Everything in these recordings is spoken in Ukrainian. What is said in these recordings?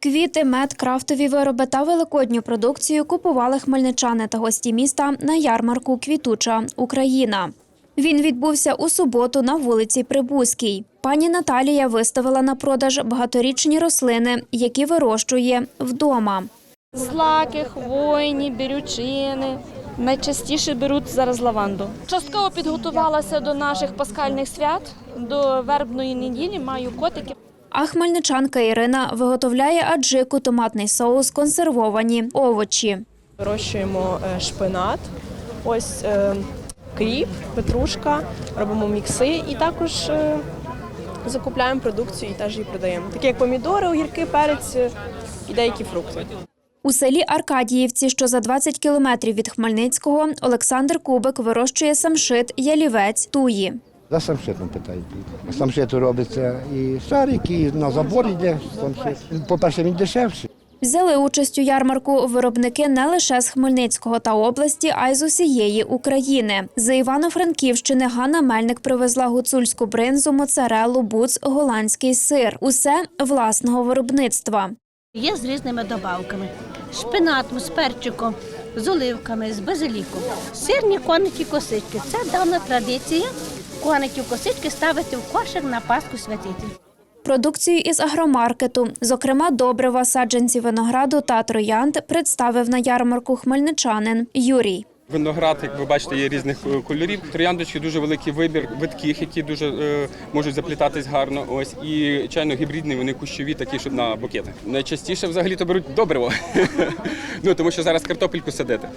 Квіти, мед, крафтові вироби та великодню продукцію купували хмельничани та гості міста на ярмарку Квітуча Україна. Він відбувся у суботу на вулиці Прибузькій. Пані Наталія виставила на продаж багаторічні рослини, які вирощує вдома. Злаки, хвойні, бірючини. Найчастіше беруть зараз лаванду. Частково підготувалася до наших пасхальних свят, до вербної неділі. Маю котики. А хмельничанка Ірина виготовляє аджику, томатний соус, консервовані овочі. Вирощуємо е, шпинат, ось е, кріп, петрушка, робимо мікси і також е, закупляємо продукцію і теж її продаємо. Такі як помідори, огірки, перець і деякі фрукти. У селі Аркадіївці, що за 20 кілометрів від Хмельницького, Олександр Кубик вирощує самшит, ялівець, туї. За самшитом питають. Самшит робиться і шарик, і на забор йде самшит. По-перше, він дешевший. Взяли участь у ярмарку виробники не лише з Хмельницького та області, а й з усієї України. З Івано-Франківщини Ганна Мельник привезла гуцульську бринзу, моцарелу, буц, голландський сир. Усе власного виробництва. Є з різними добавками: шпинатом, з перчиком, з оливками, з базиліком. Сирні коники косички. Це давна традиція. Коників косички ставити в кошик на Пасху святитель. Продукцію із агромаркету, зокрема добрива, саджанці винограду та троянд, представив на ярмарку хмельничанин Юрій. Виноград, як ви бачите, є різних е, кольорів. Трояндочки дуже великий вибір видких, які дуже е, можуть заплітатись гарно. Ось і чайно гібридні, вони кущові, такі, щоб на букети. Найчастіше взагалі то беруть добриво. ну тому що зараз картопельку садити.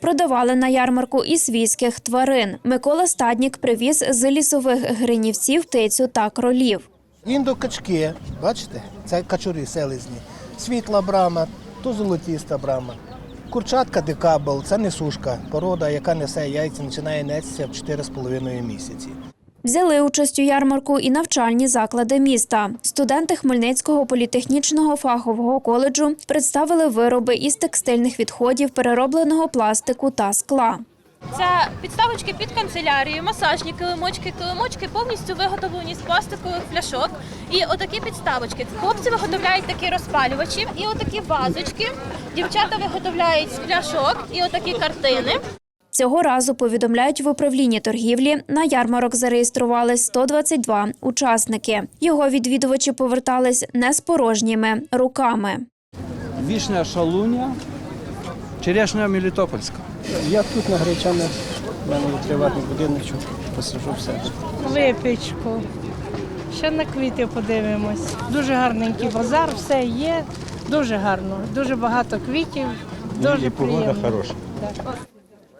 Продавали на ярмарку і свійських тварин. Микола Стаднік привіз з лісових гринівців птицю та кролів. Індокачки, бачите, це качури селезні. Світла брама, то золотіста брама. Курчатка декабл, це несушка, порода, яка несе яйця, починає нестися в 4,5 місяці. Взяли участь у ярмарку і навчальні заклади міста. Студенти Хмельницького політехнічного фахового коледжу представили вироби із текстильних відходів, переробленого пластику та скла. Це підставочки під канцелярію, масажні килимочки, килимочки повністю виготовлені з пластикових пляшок. І отакі підставочки. Хлопці виготовляють такі розпалювачі і отакі вазочки. Дівчата виготовляють з пляшок і отакі картини. Цього разу повідомляють в управлінні торгівлі. На ярмарок зареєструвались 122 учасники. Його відвідувачі повертались не з порожніми руками. Вішня шалуня, черешня Мелітопольська. Я тут на Гречанах, в мене є приватний будиночок, посажу в себе. Випічку. Ще на квіти подивимось. Дуже гарненький базар, все є. Дуже гарно. Дуже багато квітів. Дуже приємно. хороша.